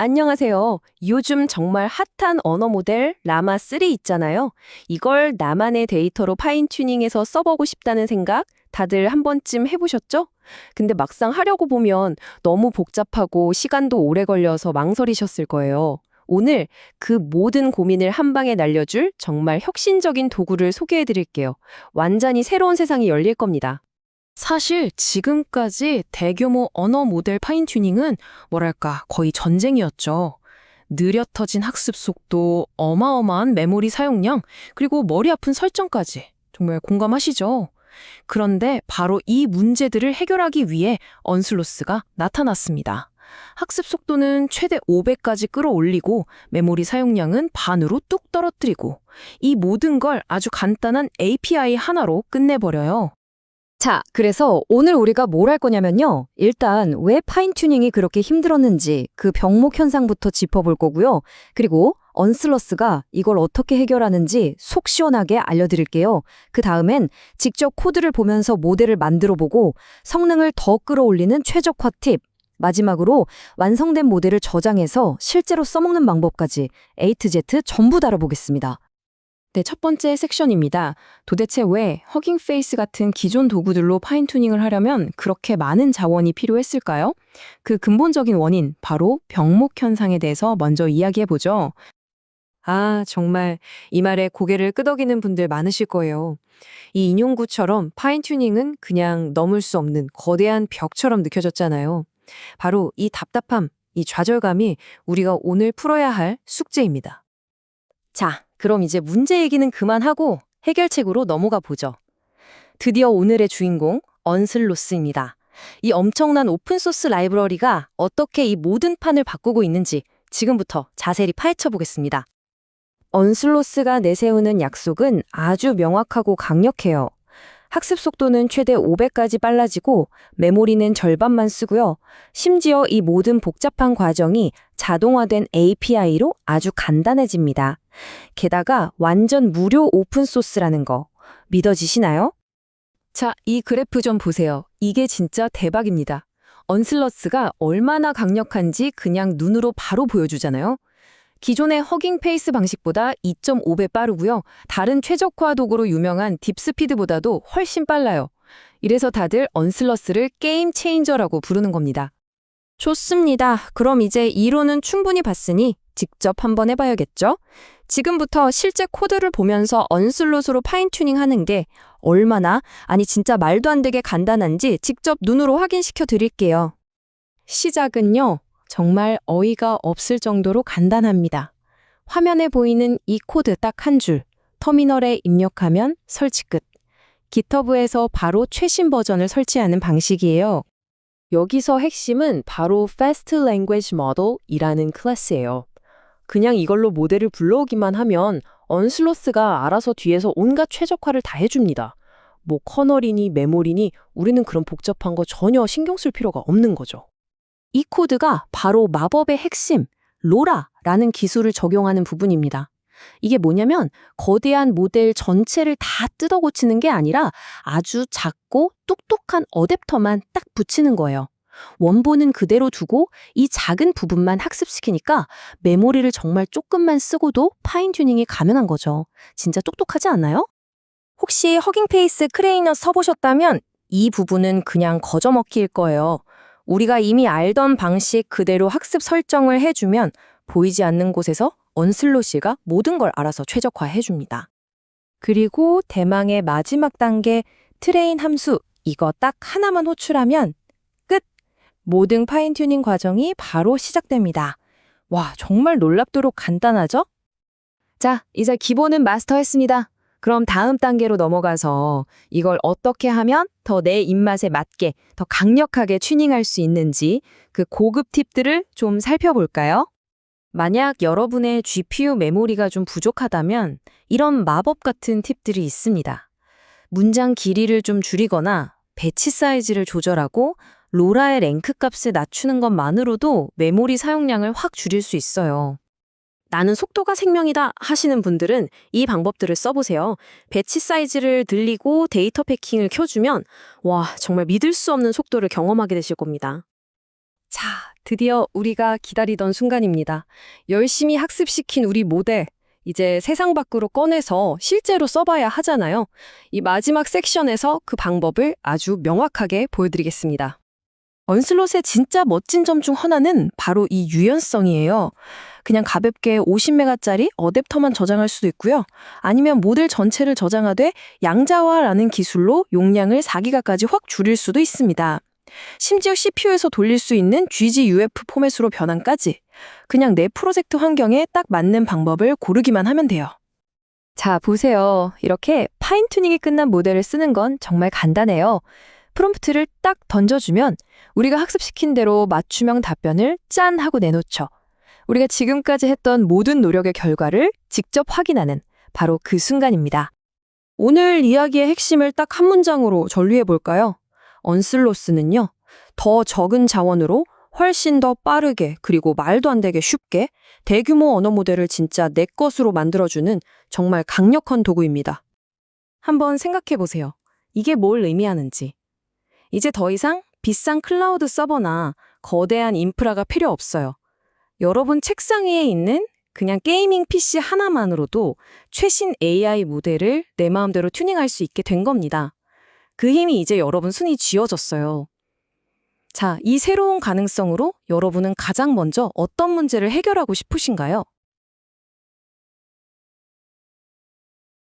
안녕하세요. 요즘 정말 핫한 언어 모델 라마3 있잖아요. 이걸 나만의 데이터로 파인 튜닝해서 써보고 싶다는 생각 다들 한 번쯤 해보셨죠? 근데 막상 하려고 보면 너무 복잡하고 시간도 오래 걸려서 망설이셨을 거예요. 오늘 그 모든 고민을 한 방에 날려줄 정말 혁신적인 도구를 소개해 드릴게요. 완전히 새로운 세상이 열릴 겁니다. 사실 지금까지 대규모 언어 모델 파인 튜닝은 뭐랄까 거의 전쟁이었죠. 느려 터진 학습 속도, 어마어마한 메모리 사용량, 그리고 머리 아픈 설정까지. 정말 공감하시죠? 그런데 바로 이 문제들을 해결하기 위해 언슬로스가 나타났습니다. 학습 속도는 최대 500까지 끌어올리고 메모리 사용량은 반으로 뚝 떨어뜨리고 이 모든 걸 아주 간단한 API 하나로 끝내버려요. 자, 그래서 오늘 우리가 뭘 할 거냐면요. 일단 왜 파인 튜닝이 그렇게 힘들었는지 그 병목 현상부터 짚어볼 거고요. 그리고 언슬러스가 이걸 어떻게 해결하는지 속 시원하게 알려드릴게요. 그 다음엔 직접 코드를 보면서 모델을 만들어 보고 성능을 더 끌어올리는 최적화 팁. 마지막으로 완성된 모델을 저장해서 실제로 써먹는 방법까지 A to Z 전부 다뤄보겠습니다. 네, 첫 번째 섹션입니다. 도대체 왜 허깅 페이스 같은 기존 도구들로 파인 튜닝을 하려면 그렇게 많은 자원이 필요했을까요? 그 근본적인 원인, 바로 병목 현상에 대해서 먼저 이야기해 보죠. 아, 정말 이 말에 고개를 끄덕이는 분들 많으실 거예요. 이 인용구처럼 파인 튜닝은 그냥 넘을 수 없는 거대한 벽처럼 느껴졌잖아요. 바로 이 답답함, 이 좌절감이 우리가 오늘 풀어야 할 숙제입니다. 자, 그럼 이제 문제 얘기는 그만하고 해결책으로 넘어가 보죠. 드디어 오늘의 주인공, 언슬로스입니다. 이 엄청난 오픈소스 라이브러리가 어떻게 이 모든 판을 바꾸고 있는지 지금부터 자세히 파헤쳐 보겠습니다. 언슬로스가 내세우는 약속은 아주 명확하고 강력해요. 학습 속도는 최대 500까지 빨라지고 메모리는 절반만 쓰고요. 심지어 이 모든 복잡한 과정이 자동화된 API로 아주 간단해집니다. 게다가 완전 무료 오픈소스라는 거 믿어지시나요? 자, 이 그래프 좀 보세요. 이게 진짜 대박입니다. 언슬러스가 얼마나 강력한지 그냥 눈으로 바로 보여주잖아요. 기존의 허깅 페이스 방식보다 2.5배 빠르고요. 다른 최적화 도구로 유명한 딥스피드보다도 훨씬 빨라요. 이래서 다들 언슬러스를 게임 체인저라고 부르는 겁니다. 좋습니다. 그럼 이제 이론은 충분히 봤으니 직접 한번 해봐야겠죠? 지금부터 실제 코드를 보면서 언슬롯으로 파인튜닝 하는 게 얼마나, 아니 진짜 말도 안 되게 간단한지 직접 눈으로 확인시켜 드릴게요. 시작은요, 정말 어이가 없을 정도로 간단합니다. 화면에 보이는 이 코드 딱 한 줄, 터미널에 입력하면 설치 끝. 기터브에서 바로 최신 버전을 설치하는 방식이에요. 여기서 핵심은 바로 Fast Language Model이라는 클래스예요. 그냥 이걸로 모델을 불러오기만 하면 언슬로스가 알아서 뒤에서 온갖 최적화를 다 해줍니다. 뭐 커널이니 메모리니 우리는 그런 복잡한 거 전혀 신경 쓸 필요가 없는 거죠. 이 코드가 바로 마법의 핵심, 로라라는 기술을 적용하는 부분입니다. 이게 뭐냐면 거대한 모델 전체를 다 뜯어 고치는 게 아니라 아주 작고 똑똑한 어댑터만 딱 붙이는 거예요. 원본은 그대로 두고 이 작은 부분만 학습시키니까 메모리를 정말 조금만 쓰고도 파인 튜닝이 가능한 거죠. 진짜 똑똑하지 않나요? 혹시 허깅페이스 크레이너 써보셨다면 이 부분은 그냥 거저먹기일 거예요. 우리가 이미 알던 방식 그대로 학습 설정을 해주면 보이지 않는 곳에서 언슬로시가 모든 걸 알아서 최적화해줍니다. 그리고 대망의 마지막 단계 트레인 함수 이거 딱 하나만 호출하면 끝! 모든 파인튜닝 과정이 바로 시작됩니다. 와, 정말 놀랍도록 간단하죠? 자, 이제 기본은 마스터했습니다. 그럼 다음 단계로 넘어가서 이걸 어떻게 하면 더 내 입맛에 맞게 더 강력하게 튜닝할 수 있는지 그 고급 팁들을 좀 살펴볼까요? 만약 여러분의 GPU 메모리가 좀 부족하다면 이런 마법 같은 팁들이 있습니다. 문장 길이를 좀 줄이거나 배치 사이즈를 조절하고 로라의 랭크 값을 낮추는 것만으로도 메모리 사용량을 확 줄일 수 있어요. 나는 속도가 생명이다 하시는 분들은 이 방법들을 써보세요. 배치 사이즈를 늘리고 데이터 패킹을 켜주면 와 정말 믿을 수 없는 속도를 경험하게 되실 겁니다. 자, 드디어 우리가 기다리던 순간입니다. 열심히 학습시킨 우리 모델. 이제 세상 밖으로 꺼내서 실제로 써봐야 하잖아요. 이 마지막 섹션에서 그 방법을 아주 명확하게 보여드리겠습니다. 언슬롯의 진짜 멋진 점 중 하나는 바로 이 유연성이에요. 그냥 가볍게 50메가짜리 어댑터만 저장할 수도 있고요. 아니면 모델 전체를 저장하되 양자화라는 기술로 용량을 4기가까지 확 줄일 수도 있습니다. 심지어 CPU에서 돌릴 수 있는 GGUF 포맷으로 변환까지. 그냥 내 프로젝트 환경에 딱 맞는 방법을 고르기만 하면 돼요. 자, 보세요. 이렇게 파인 튜닝이 끝난 모델을 쓰는 건 정말 간단해요. 프롬프트를 딱 던져주면 우리가 학습시킨 대로 맞춤형 답변을 짠 하고 내놓죠. 우리가 지금까지 했던 모든 노력의 결과를 직접 확인하는 바로 그 순간입니다. 오늘 이야기의 핵심을 딱 한 문장으로 전류해 볼까요? 언슬로스는요, 더 적은 자원으로 훨씬 더 빠르게 그리고 말도 안 되게 쉽게 대규모 언어 모델을 진짜 내 것으로 만들어주는 정말 강력한 도구입니다. 한번 생각해 보세요. 이게 뭘 의미하는지. 이제 더 이상 비싼 클라우드 서버나 거대한 인프라가 필요 없어요. 여러분 책상 위에 있는 그냥 게이밍 PC 하나만으로도 최신 AI 모델을 내 마음대로 튜닝할 수 있게 된 겁니다. 그 힘이 이제 여러분 손이 쥐어졌어요. 자, 이 새로운 가능성으로 여러분은 가장 먼저 어떤 문제를 해결하고 싶으신가요?